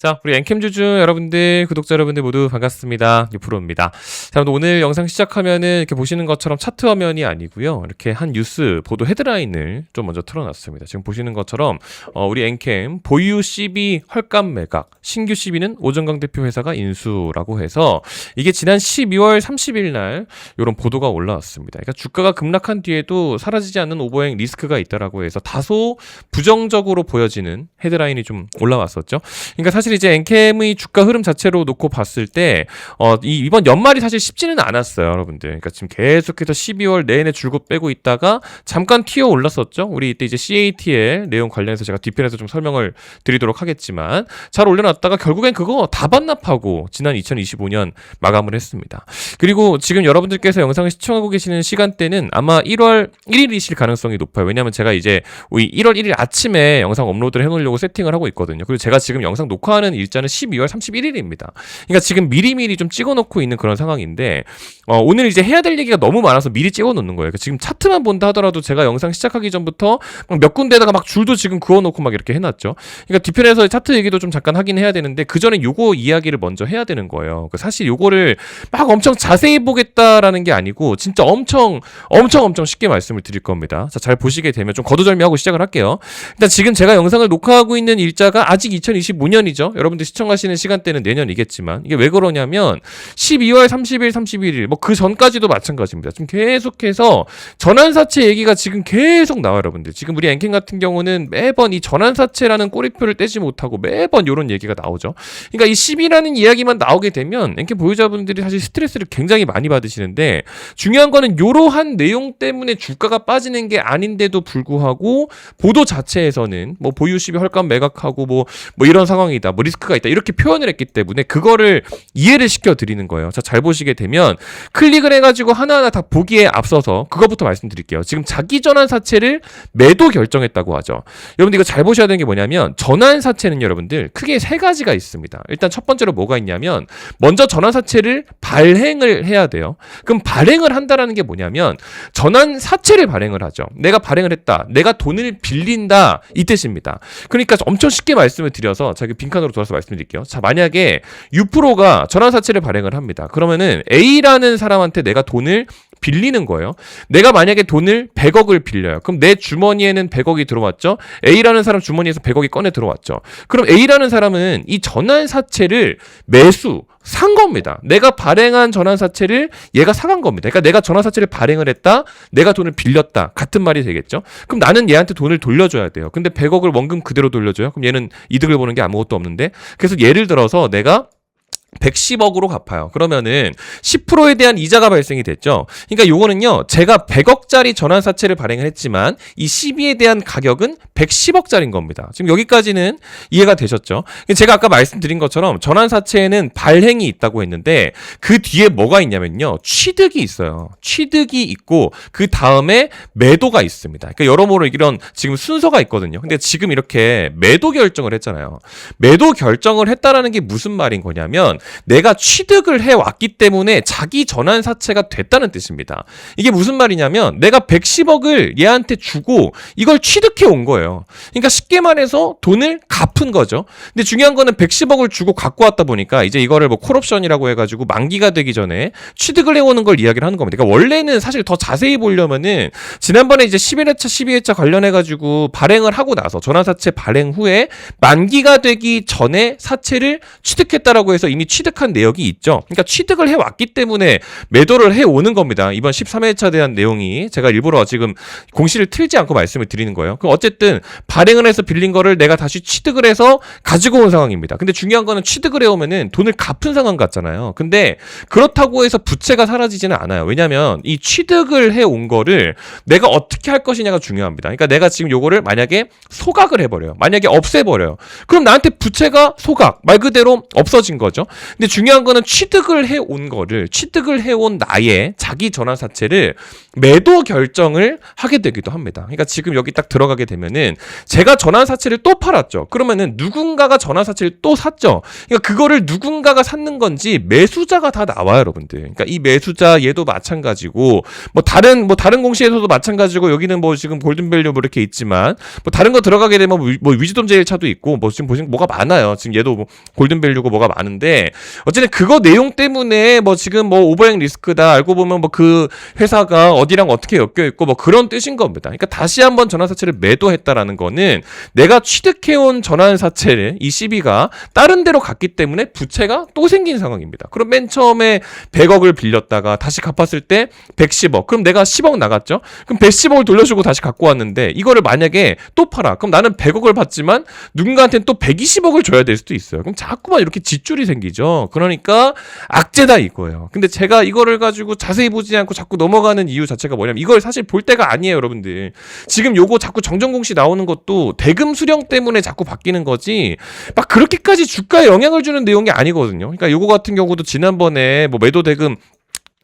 자, 우리 엔캠 주주 여러분들, 구독자 여러분들 모두 반갑습니다. 유프로입니다. 자, 오늘 영상 시작하면은 이렇게 보시는 것처럼 차트 화면이 아니고요. 이렇게 한 뉴스 보도 헤드라인을 좀 먼저 틀어놨습니다. 지금 보시는 것처럼 어, 우리 엔캠 보유 CB 헐값 매각, 신규 CB는 오정강 대표 회사가 인수라고 해서 이게 지난 12월 30일 날 이런 보도가 올라왔습니다. 그러니까 주가가 급락한 뒤에도 사라지지 않는 오버행 리스크가 있다라고 해서 다소 부정적으로 보여지는 헤드라인이 좀 올라왔었죠. 그러니까 사실 이제 엔캠의 주가 흐름 자체로 놓고 봤을 때, 어, 이, 이번 연말이 사실 쉽지는 않았어요, 여러분들. 그러니까 지금 계속해서 12월 내내 줄곧 빼고 있다가 잠깐 튀어 올랐었죠. 우리 이때 이제 CATL 내용 관련해서 제가 뒤편에서 좀 설명을 드리도록 하겠지만, 잘 올려놨다가 결국엔 그거 다 반납하고 지난 2025년 마감을 했습니다. 그리고 지금 여러분들께서 영상을 시청하고 계시는 시간대는 아마 1월 1일이실 가능성이 높아요. 왜냐면 제가 이제 우리 1월 1일 아침에 영상 업로드를 해놓으려고 세팅을 하고 있거든요. 그리고 제가 지금 영상 녹화 하는 일자는 12월 31일입니다. 그러니까 지금 미리미리 좀 찍어놓고 있는 그런 상황인데 어, 오늘 이제 해야 될 얘기가 너무 많아서 미리 찍어놓는 거예요. 그러니까 지금 차트만 본다 하더라도 제가 영상 시작하기 전부터 막몇 군데다가 막 줄도 지금 그어놓고 막 이렇게 해놨죠. 그러니까 뒤편에서 차트 얘기도 좀 잠깐 하긴 해야 되는데 그 전에 요거 이야기를 먼저 해야 되는 거예요. 그 사실 요거를 막 엄청 자세히 보겠다라는 게 아니고 진짜 엄청 엄청 엄청 쉽게 말씀을 드릴 겁니다. 자, 잘 보시게 되면 좀 거두절미하고 시작을 할게요. 일단 지금 제가 영상을 녹화하고 있는 일자가 아직 2025년이죠. 여러분들 시청하시는 시간대는 내년이겠지만 이게 왜 그러냐면 12월 30일, 31일 뭐 그 전까지도 마찬가지입니다. 지금 계속해서 전환사채 얘기가 지금 계속 나와요, 여러분들. 지금 우리 앵킹 같은 경우는 매번 이 전환사채라는 꼬리표를 떼지 못하고 매번 이런 얘기가 나오죠. 그러니까 이 10이라는 이야기만 나오게 되면 앵킹 보유자분들이 사실 스트레스를 굉장히 많이 받으시는데 중요한 거는 이러한 내용 때문에 주가가 빠지는 게 아닌데도 불구하고 보도 자체에서는 뭐 보유 시비 헐값 매각하고 뭐, 뭐 이런 상황이다, 뭐 리스크가 있다 이렇게 표현을 했기 때문에 그거를 이해를 시켜 드리는 거예요. 자, 잘 보시게 되면 클릭을 해가지고 하나하나 다 보기에 앞서서 그것부터 말씀드릴게요. 지금 자기 전환 사채를 매도 결정했다고 하죠. 여러분들 이거 잘 보셔야 되는 게 뭐냐면 전환 사채는 여러분들 크게 세 가지가 있습니다. 일단 첫 번째로 뭐가 있냐면 먼저 전환 사채를 발행을 해야 돼요. 그럼 발행을 한다라는 게 뭐냐면 전환 사채를 발행을 하죠. 내가 발행을 했다. 내가 돈을 빌린다. 이 뜻입니다. 그러니까 엄청 쉽게 말씀을 드려서 제가 빈칸으로 돌아서 말씀드릴게요. 자, 만약에 유프로가 전환 사채를 발행을 합니다. 그러면은 A라는 사람한테 내가 돈을 빌리는 거예요. 내가 만약에 돈을 100억을 빌려요. 그럼 내 주머니에는 100억이 들어왔죠. A라는 사람 주머니에서 100억이 꺼내 들어왔죠. 그럼 A라는 사람은 이 전환 사채를 매수 산 겁니다. 내가 발행한 전환 사채를 얘가 사간 겁니다. 그러니까 내가 전환 사채를 발행을 했다. 내가 돈을 빌렸다. 같은 말이 되겠죠. 그럼 나는 얘한테 돈을 돌려줘야 돼요. 근데 100억을 원금 그대로 돌려줘요. 그럼 얘는 이득을 보는 게 아무것도 없는데. 그래서 예를 들어서 내가 110억으로 갚아요. 그러면은 10%에 대한 이자가 발생이 됐죠. 그러니까 요거는요. 제가 100억짜리 전환 사채를 발행을 했지만 이 CB에 대한 가격은 110억짜리인 겁니다. 지금 여기까지는 이해가 되셨죠? 제가 아까 말씀드린 것처럼 전환 사채에는 발행이 있다고 했는데 그 뒤에 뭐가 있냐면요. 취득이 있어요. 취득이 있고 그 다음에 매도가 있습니다. 그러니까 여러모로 이런 지금 순서가 있거든요. 근데 지금 이렇게 매도 결정을 했잖아요. 매도 결정을 했다라는 게 무슨 말인 거냐면 내가 취득을 해 왔기 때문에 자기 전환 사채가 됐다는 뜻입니다. 이게 무슨 말이냐면 내가 110억을 얘한테 주고 이걸 취득해 온 거예요. 그러니까 쉽게 말해서 돈을 갚은 거죠. 근데 중요한 거는 110억을 주고 갖고 왔다 보니까 이제 이거를 뭐 콜옵션이라고 해가지고 만기가 되기 전에 취득을 해오는 걸 이야기를 하는 겁니다. 그러니까 원래는 사실 더 자세히 보려면은 지난번에 이제 11회차, 12회차 관련해가지고 발행을 하고 나서 전환사채 발행 후에 만기가 되기 전에 사채를 취득했다라고 해서 이미 취득한 내역이 있죠. 그러니까 취득을 해왔기 때문에 매도를 해오는 겁니다. 이번 13회차 대한 내용이 제가 일부러 지금 공시를 틀지 않고 말씀을 드리는 거예요. 그럼 어쨌든 발행을 해서 빌린 거를 내가 다시 취득을 해서 가지고 온 상황입니다. 근데 중요한 거는 취득을 해오면은 돈을 갚은 상황 같잖아요. 근데 그렇다고 해서 부채가 사라지지는 않아요. 왜냐면 이 취득을 해온 거를 내가 어떻게 할 것이냐가 중요합니다. 그러니까 내가 지금 요거를 만약에 소각을 해버려요. 만약에 없애버려요. 그럼 나한테 부채가 소각, 말 그대로 없어진 거죠. 근데 중요한 거는 취득을 해온 거를 취득을 해온 나의 자기 전환 사채를 매도 결정을 하게 되기도 합니다. 그러니까 지금 여기 딱 들어가게 되면은 제가 전환 사채를 또 팔았죠. 그러면은 누군가가 전환 사채를 또 샀죠. 그러니까 그거를 누군가가 샀는 건지 매수자가 다 나와요, 여러분들. 그러니까 이 매수자 얘도 마찬가지고 뭐 다른 뭐 다른 공시에서도 마찬가지고 여기는 뭐 지금 골든밸류 뭐 이렇게 있지만 뭐 다른 거 들어가게 되면 뭐, 위- 뭐 위즈덤 제일차도 있고 뭐 지금 보시면 뭐가 많아요. 지금 얘도 뭐 골든밸류고 뭐가 많은데 어쨌든 그거 내용 때문에 뭐 지금 뭐 오버행 리스크다 알고 보면 뭐 그 회사가 어디랑 어떻게 엮여 있고 뭐 그런 뜻인 겁니다. 그러니까 다시 한번 전환사채를 매도했다라는 거는 내가 취득해온 전환사채를 이 CB가 다른 데로 갔기 때문에 부채가 또 생긴 상황입니다. 그럼 맨 처음에 100억을 빌렸다가 다시 갚았을 때 110억. 그럼 내가 10억 나갔죠? 그럼 110억을 돌려주고 다시 갖고 왔는데 이거를 만약에 또 팔아. 그럼 나는 100억을 받지만 누군가한테는 또 120억을 줘야 될 수도 있어요. 그럼 자꾸만 이렇게 지줄이 생기죠. 그러니까 악재다 이거예요. 근데 제가 이거를 가지고 자세히 보지 않고 자꾸 넘어가는 이유 자체가 뭐냐면 이걸 사실 볼 때가 아니에요, 여러분들. 지금 요거 자꾸 정전공시 나오는 것도 대금 수령 때문에 자꾸 바뀌는 거지 막 그렇게까지 주가에 영향을 주는 내용이 아니거든요. 그러니까 요거 같은 경우도 지난번에 뭐 매도 대금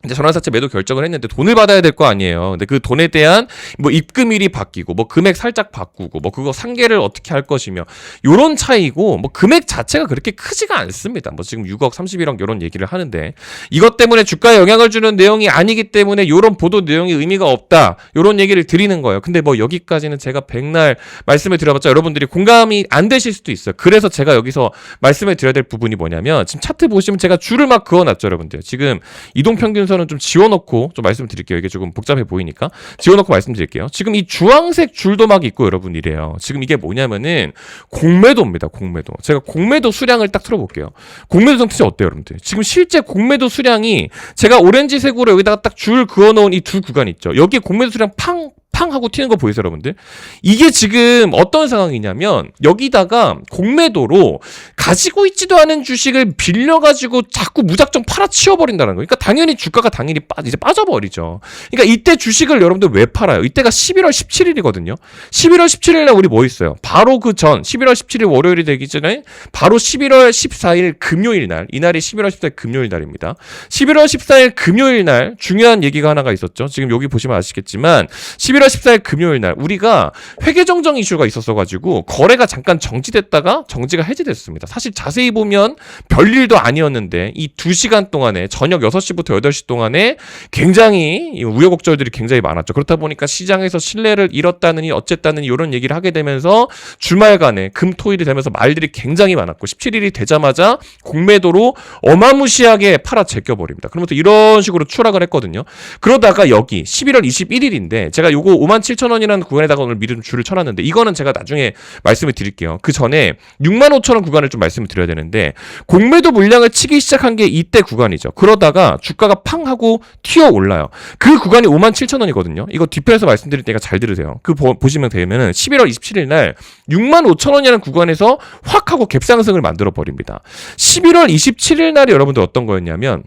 이제 전환사채 매도 결정을 했는데 돈을 받아야 될 거 아니에요. 근데 그 돈에 대한 뭐 입금일이 바뀌고 뭐 금액 살짝 바꾸고 뭐 그거 상계를 어떻게 할 것이며 요런 차이고 뭐 금액 자체가 그렇게 크지가 않습니다. 뭐 지금 6억 31억 요런 얘기를 하는데 이것 때문에 주가에 영향을 주는 내용이 아니기 때문에 요런 보도 내용이 의미가 없다. 요런 얘기를 드리는 거예요. 근데 뭐 여기까지는 제가 백날 말씀을 드려봤자 여러분들이 공감이 안 되실 수도 있어요. 그래서 제가 여기서 말씀을 드려야 될 부분이 뭐냐면 지금 차트 보시면 제가 줄을 막 그어놨죠, 여러분들. 지금 이동평균선 은좀 지워놓고 좀 말씀드릴게요. 이게 조금 복잡해 보이니까 지워놓고 말씀드릴게요. 지금 이 주황색 줄도 막 있고 여러분 이래요. 지금 이게 뭐냐면은 공매도입니다. 공매도. 제가 공매도 수량을 딱 틀어볼게요. 공매도 상태 어때요, 여러분들? 지금 실제 공매도 수량이 제가 오렌지색으로 여기다가 딱 줄 그어놓은 이 두 구간 있죠. 여기에 공매도 수량 팡 팡 하고 튀는 거 보이세요, 여러분들? 이게 지금 어떤 상황이냐면 여기다가 공매도로 가지고 있지도 않은 주식을 빌려 가지고 자꾸 무작정 팔아치워 버린다는 거예요. 그러니까 당연히 주가가 당연히 빠, 이제 빠져버리죠. 그러니까 이때 주식을 여러분들 왜 팔아요? 이때가 11월 17일이거든요. 11월 17일 날 우리 뭐 있어요? 바로 그 전 11월 17일 월요일이 되기 전에 바로 11월 14일 금요일 날 이날이 11월 14일 금요일 날입니다. 11월 14일 금요일 날 중요한 얘기가 하나가 있었죠. 지금 여기 보시면 아시겠지만 11월 14일 금요일 날 우리가 회계정정 이슈가 있었어 가지고 거래가 잠깐 정지됐다가 정지가 해제됐습니다. 사실 자세히 보면 별일도 아니었는데 이 2시간 동안에 저녁 6시부터 8시 동안에 굉장히 이 우여곡절들이 굉장히 많았죠. 그렇다 보니까 시장에서 신뢰를 잃었다느니 어쨌다느니 이런 얘기를 하게 되면서 주말간에 금토일이 되면서 말들이 굉장히 많았고 17일이 되자마자 공매도로 어마무시하게 팔아 제껴버립니다. 그러면서 이런 식으로 추락을 했거든요. 그러다가 여기 11월 21일인데 제가 요거 5만 7천 원이라는 구간에다가 오늘 미리 좀 줄을 쳐놨는데 이거는 제가 나중에 말씀을 드릴게요. 그 전에 6만 5천 원 구간을 좀 말씀을 드려야 되는데 공매도 물량을 치기 시작한 게 이때 구간이죠. 그러다가 주가가 팡 하고 튀어 올라요. 그 구간이 5만 7천 원이거든요. 이거 뒤편에서 말씀드릴 때니까 잘 들으세요. 그 보, 보시면 되면은 11월 27일 날 6만 5천 원이라는 구간에서 확 하고 갭상승을 만들어 버립니다. 11월 27일 날이 여러분들 어떤 거였냐면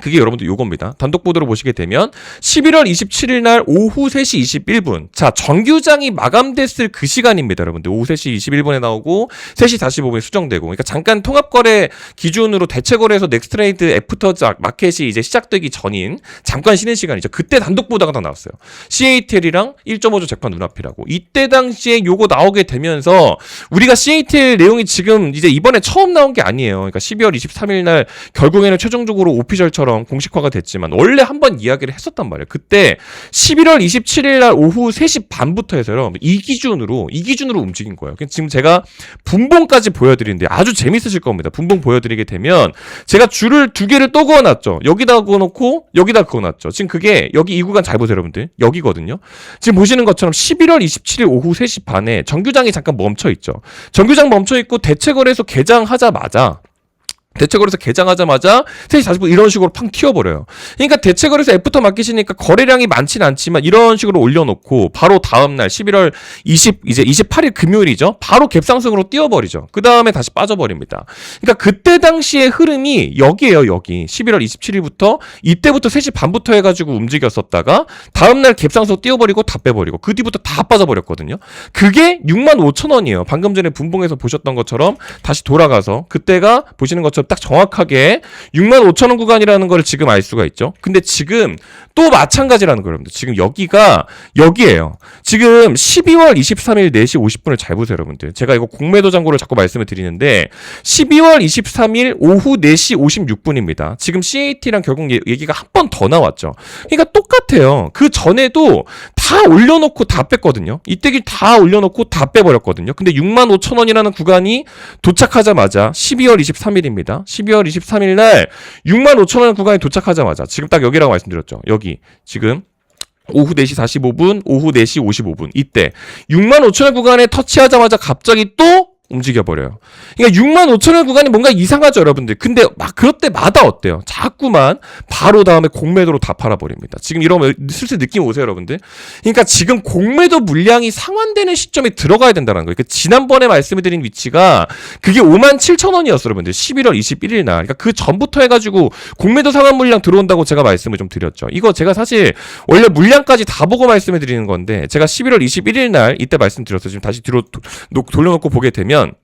그게 여러분들 요겁니다. 단독 보도로 보시게 되면 11월 27일 날 오후 3시 21분. 자, 정규장이 마감됐을 그 시간입니다, 여러분들. 오후 3시 21분에 나오고 3시 45분에 수정되고. 그러니까 잠깐 통합 거래 기준으로 대체 거래에서 넥스트레이드 애프터 마켓이 이제 시작되기 전인 잠깐 쉬는 시간이죠. 그때 단독 보도가 다 나왔어요. CATL이랑 1.5조 재판 눈앞이라고. 이때 당시에 요거 나오게 되면서 우리가 CATL 내용이 지금 이제 이번에 처음 나온 게 아니에요. 그러니까 12월 23일 날 결국에는 최종적으로 오피셜처럼 공식화가 됐지만 원래 한 번 이야기를 했었단 말이에요. 그때 11월 27일 날 오후 3시 반부터 해서요. 이 기준으로 이 기준으로 움직인 거예요. 그러니까 지금 제가 분봉까지 보여드리는데 아주 재밌으실 겁니다. 분봉 보여드리게 되면 제가 줄을 두 개를 또 그어놨죠. 여기다 그어놓고 여기다 그어놨죠. 지금 그게 여기 이 구간 잘 보세요, 여러분들. 여기거든요. 지금 보시는 것처럼 11월 27일 오후 3시 반에 정규장이 잠깐 멈춰 있죠. 정규장 멈춰 있고 대체 거래소 개장하자마자 대체거래소 개장하자마자 3시 40분 이런 식으로 팡 튀어버려요. 그러니까 대체거래소 애프터 맡기시니까 거래량이 많진 않지만 이런 식으로 올려놓고 바로 다음날 11월 20 이제 28일 금요일이죠. 바로 갭상승으로 뛰어버리죠. 그 다음에 다시 빠져버립니다. 그러니까 그때 당시의 흐름이 여기에요. 여기 11월 27일부터 이때부터 3시 반부터 해가지고 움직였었다가 다음날 갭상승 뛰어버리고 다 빼버리고 그 뒤부터 다 빠져버렸거든요. 그게 6만 5천 원이에요. 방금 전에 분봉에서 보셨던 것처럼 다시 돌아가서 그때가 보시는 것처럼 것처럼 딱 정확하게 6만 5천 원 구간이라는 걸 지금 알 수가 있죠. 근데 지금 또 마찬가지라는 거예요. 여러분들. 지금 여기가 여기예요. 지금 12월 23일 4시 50분을 잘 보세요, 여러분들. 제가 이거 공매도 잔고를 자꾸 말씀을 드리는데 12월 23일 오후 4시 56분입니다. 지금 CAT랑 결국 얘- 얘기가 한 번 더 나왔죠. 그러니까 똑같아요. 그 전에도 다 올려놓고 다 뺐거든요. 이때기 다 올려놓고 다 빼버렸거든요. 근데 6만 5천 원이라는 구간이 도착하자마자 12월 23일입니다. 12월 23일 날 6만 5천 원 구간이 도착하자마자 지금 딱 여기라고 말씀드렸죠. 여기 지금 오후 4시 45분, 오후 4시 55분 이때 6만 5천 원 구간에 터치하자마자 갑자기 또 움직여버려요. 그러니까 6만 5천 원 구간이 뭔가 이상하죠, 여러분들. 근데 막 그럴 때마다 어때요? 자꾸만 바로 다음에 공매도로 다 팔아버립니다. 지금 이러면 슬슬 느낌 오세요, 여러분들? 그러니까 지금 공매도 물량이 상환되는 시점에 들어가야 된다는 거예요. 그러니까 지난번에 말씀드린 위치가 그게 5만 7천 원이었어요, 여러분들. 11월 21일 날. 그러니까 그 전부터 해가지고 공매도 상환 물량 들어온다고 제가 말씀을 좀 드렸죠. 이거 제가 사실 원래 물량까지 다 보고 말씀을 드리는 건데 제가 11월 21일 날 이때 말씀드렸어요. 지금 다시 뒤로 돌려놓고 보게 되면 보면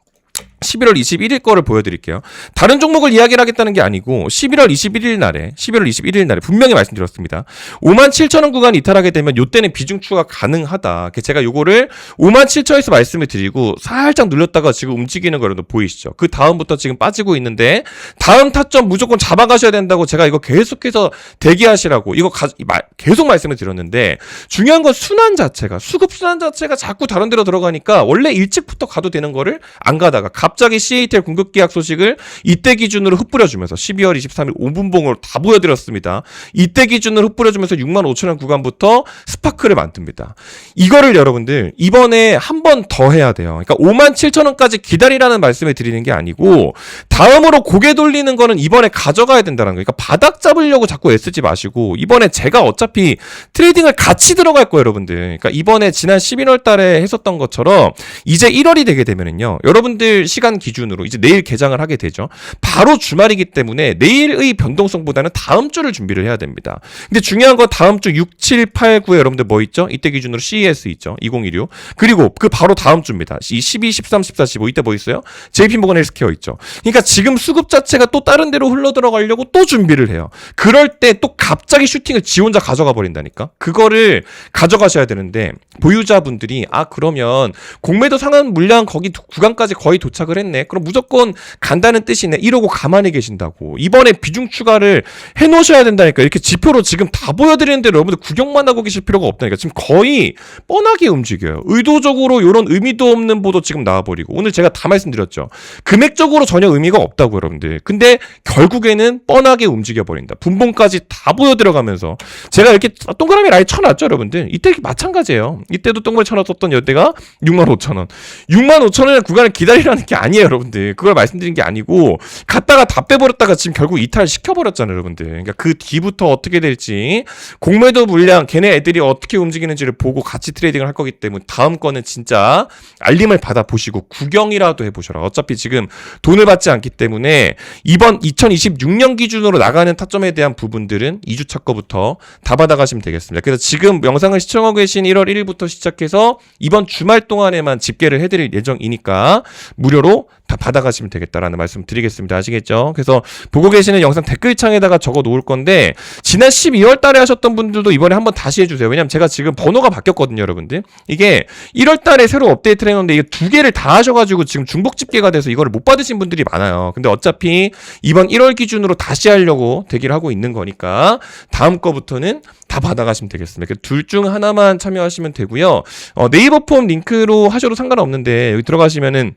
11월 21일 거를 보여드릴게요. 다른 종목을 이야기를 하겠다는 게 아니고 11월 21일 날에 11월 21일 날에 분명히 말씀드렸습니다. 5만 7천 원 구간 이탈하게 되면 요때는 비중 추가 가능하다. 제가 요거를 5만 7천에서 말씀을 드리고 살짝 눌렸다가 지금 움직이는 거라도 보이시죠? 그 다음부터 지금 빠지고 있는데 다음 타점 무조건 잡아가셔야 된다고 제가 이거 계속해서 대기하시라고 이거 가- 마- 계속 말씀을 드렸는데 중요한 건 순환 자체가 수급 순환 자체가 자꾸 다른 데로 들어가니까 원래 일찍부터 가도 되는 거를 안 가다가 갑 자기 CATL 공급 계약 소식을 이때 기준으로 흩뿌려주면서 12월 23일 5분봉으로 다 보여드렸습니다. 이때 기준으로 흩뿌려주면서 6만 5천 원 구간부터 스파크를 만듭니다. 이거를 여러분들 이번에 한 번 더 해야 돼요. 그러니까 5만 7천 원까지 기다리라는 말씀을 드리는 게 아니고 다음으로 고개 돌리는 거는 이번에 가져가야 된다는 거예요. 그러니까 바닥 잡으려고 자꾸 애쓰지 마시고 이번에 제가 어차피 트레이딩을 같이 들어갈 거예요, 여러분들. 그러니까 이번에 지난 11월 달에 했었던 것처럼 이제 1월이 되게 되면은요. 여러분들 시간 기준으로 이제 내일 개장을 하게 되죠. 바로 주말이기 때문에 내일의 변동성보다는 다음 주를 준비를 해야 됩니다. 근데 중요한 건 다음 주 6, 7, 8, 9에 여러분들 뭐 있죠? 이때 기준으로 CES 있죠. 2016. 그리고 그 바로 다음 주입니다. 이 12, 13, 14, 15 이때 뭐 있어요? JP모건 헬스케어 있죠. 그러니까 지금 수급 자체가 또 다른 데로 흘러 들어가려고 또 준비를 해요. 그럴 때 또 갑자기 슈팅을 지 혼자 가져가 버린다니까. 그거를 가져가셔야 되는데 보유자분들이 아 그러면 공매도 상한 물량 거기 두- 구간까지 거의 도착 을 했네. 그럼 무조건 간다는 뜻이네. 이러고 가만히 계신다고. 이번에 비중 추가를 해 놓으셔야 된다니까. 이렇게 지표로 지금 다 보여드리는데 여러분들 구경만 하고 계실 필요가 없다니까. 지금 거의 뻔하게 움직여요. 의도적으로 이런 의미도 없는 보도 지금 나와버리고 오늘 제가 다 말씀드렸죠. 금액적으로 전혀 의미가 없다고 여러분들. 근데 결국에는 뻔하게 움직여 버린다. 분봉까지 다 보여 들어가면서 제가 이렇게 동그라미 라인 쳐놨죠, 여러분들. 이때 마찬가지예요. 이때도 동그라미 쳐놨었던 여태가 6만 5천 원. 6만 5천 원의 구간을 기다리라는 게 아니에요, 여러분들. 그걸 말씀드린 게 아니고 갔다가 다 빼버렸다가 지금 결국 이탈 시켜버렸잖아요, 여러분들. 그러니까 그 뒤부터 어떻게 될지 공매도 물량 걔네 애들이 어떻게 움직이는지를 보고 같이 트레이딩을 할 거기 때문에 다음 거는 진짜 알림을 받아 보시고 구경이라도 해보셔라. 어차피 지금 돈을 받지 않기 때문에 이번 2026년 기준으로 나가는 타점에 대한 부분들은 2주차 거부터 다 받아가시면 되겠습니다. 그래서 지금 영상을 시청하고 계신 1월 1일부터 시작해서 이번 주말 동안에만 집계를 해드릴 예정이니까 무료로 다 받아가시면 되겠다라는 말씀 드리겠습니다. 아시겠죠? 그래서 보고 계시는 영상 댓글창에다가 적어 놓을 건데 지난 12월 달에 하셨던 분들도 이번에 한번 다시 해주세요. 왜냐면 제가 지금 번호가 바뀌었거든요, 여러분들. 이게 1월 달에 새로 업데이트를 해놓은데 이게 두 개를 다 하셔가지고 지금 중복 집계가 돼서 이거를 못 받으신 분들이 많아요. 근데 어차피 이번 1월 기준으로 다시 하려고 대기를 하고 있는 거니까 다음 거부터는 다 받아가시면 되겠습니다. 둘 중 하나만 참여하시면 되고요. 어, 네이버 폼 링크로 하셔도 상관없는데 여기 들어가시면은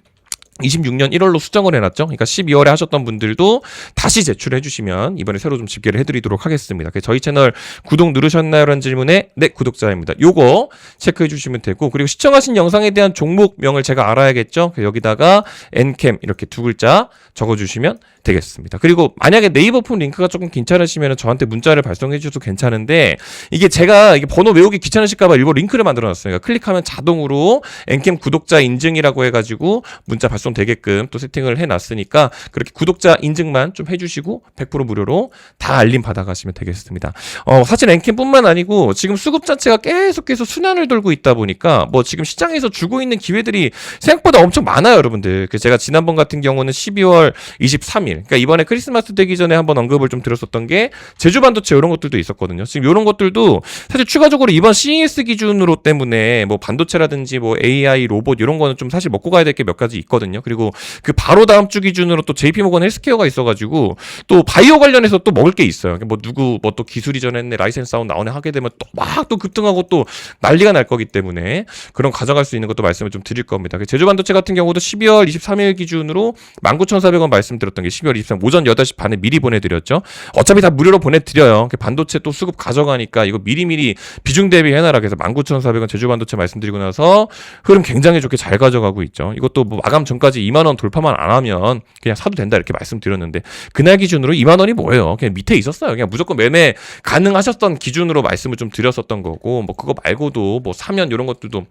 26년 1월로 수정을 해놨죠. 그러니까 12월에 하셨던 분들도 다시 제출해 주시면 이번에 새로 좀 집계를 해드리도록 하겠습니다. 저희 채널 구독 누르셨나요? 라는 질문에 네 구독자입니다. 요거 체크해 주시면 되고 그리고 시청하신 영상에 대한 종목명을 제가 알아야겠죠. 여기다가 엔캠 이렇게 두 글자 적어주시면 되겠습니다. 그리고 만약에 네이버 폰 링크가 조금 괜찮으시면 저한테 문자를 발송해 주셔도 괜찮은데 이게 제가 이게 번호 외우기 귀찮으실까봐 일부러 링크를 만들어 놨어요. 그러니까 클릭하면 자동으로 엔캠 구독자 인증이라고 해가지고 문자 발송 좀 되게끔 또 세팅을 해놨으니까 그렇게 구독자 인증만 좀 해주시고 100% 무료로 다 알림 받아가시면 되겠습니다. 어, 사실 랭킹뿐만 아니고 지금 수급 자체가 계속해서 순환을 돌고 있다 보니까 뭐 지금 시장에서 주고 있는 기회들이 생각보다 엄청 많아요, 여러분들. 그 제가 지난번 같은 경우는 12월 23일, 그러니까 이번에 크리스마스 되기 전에 한번 언급을 좀 드렸었던 게 제주 반도체 이런 것들도 있었거든요. 지금 이런 것들도 사실 추가적으로 이번 CES 기준으로 때문에 뭐 반도체라든지 뭐 AI, 로봇 이런 거는 좀 사실 먹고 가야 될 게 몇 가지 있거든요. 그리고 그 바로 다음 주 기준으로 또 JP 모건 헬스케어가 있어가지고 또 바이오 관련해서 또 먹을 게 있어요. 뭐 누구 뭐 또 기술 이전했네 라이센스 사운 나오네 하게 되면 또막또 급등하고 또 난리가 날 거기 때문에 그런 가져갈 수 있는 것도 말씀을 좀 드릴 겁니다. 그 제주 반도체 같은 경우도 12월 23일 기준으로 19,400원 말씀드렸던 게 12월 23일 오전 8시 반에 미리 보내드렸죠. 어차피 다 무료로 보내드려요. 그 반도체 또 수급 가져가니까 이거 미리미리 비중 대비해놔라. 그래서 19,400원 제주 반도체 말씀드리고 나서 흐름 굉장히 좋게 잘 가져가고 있죠. 이것도 뭐 마감 전까지 2만 원 돌파만 안 하면 그냥 사도 된다 이렇게 말씀드렸는데 그날 기준으로 2만 원이 뭐예요? 그냥 밑에 있었어요. 그냥 무조건 매매 가능하셨던 기준으로 말씀을 좀 드렸었던 거고 뭐 그거 말고도 뭐 사면 이런 것들도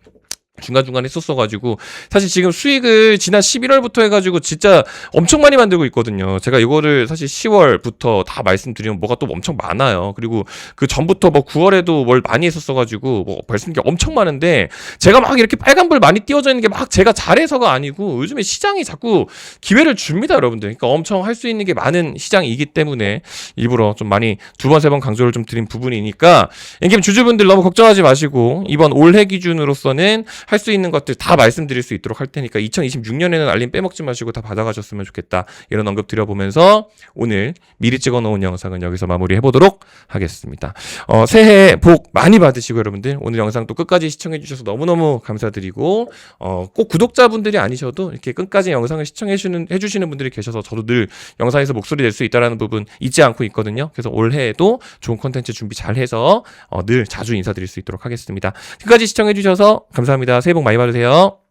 중간중간 했었어가지고 사실 지금 수익을 지난 11월부터 해가지고 진짜 엄청 많이 만들고 있거든요. 제가 이거를 사실 10월부터 다 말씀드리면 뭐가 또 엄청 많아요. 그리고 그 전부터 뭐 9월에도 뭘 많이 했었어가지고 뭐 말씀드린 게 엄청 많은데 제가 막 이렇게 빨간불 많이 띄워져 있는 게 막 제가 잘해서가 아니고 요즘에 시장이 자꾸 기회를 줍니다, 여러분들. 그러니까 엄청 할 수 있는 게 많은 시장이기 때문에 일부러 좀 많이 두 번 세 번 강조를 좀 드린 부분이니까 엔게임 주주분들 너무 걱정하지 마시고 이번 올해 기준으로서는 할 수 있는 것들 다 말씀드릴 수 있도록 할 테니까 2026년에는 알림 빼먹지 마시고 다 받아가셨으면 좋겠다 이런 언급 드려보면서 오늘 미리 찍어 놓은 영상은 여기서 마무리해 보도록 하겠습니다. 어, 새해 복 많이 받으시고 여러분들 오늘 영상 또 끝까지 시청해 주셔서 너무너무 감사드리고 어, 꼭 구독자분들이 아니셔도 이렇게 끝까지 영상을 시청해 주는 해 주시는 분들이 계셔서 저도 늘 영상에서 목소리 낼 수 있다라는 부분 잊지 않고 있거든요. 그래서 올해에도 좋은 컨텐츠 준비 잘 해서 어, 늘 자주 인사드릴 수 있도록 하겠습니다. 끝까지 시청해 주셔서 감사합니다. 새해 복 많이 받으세요.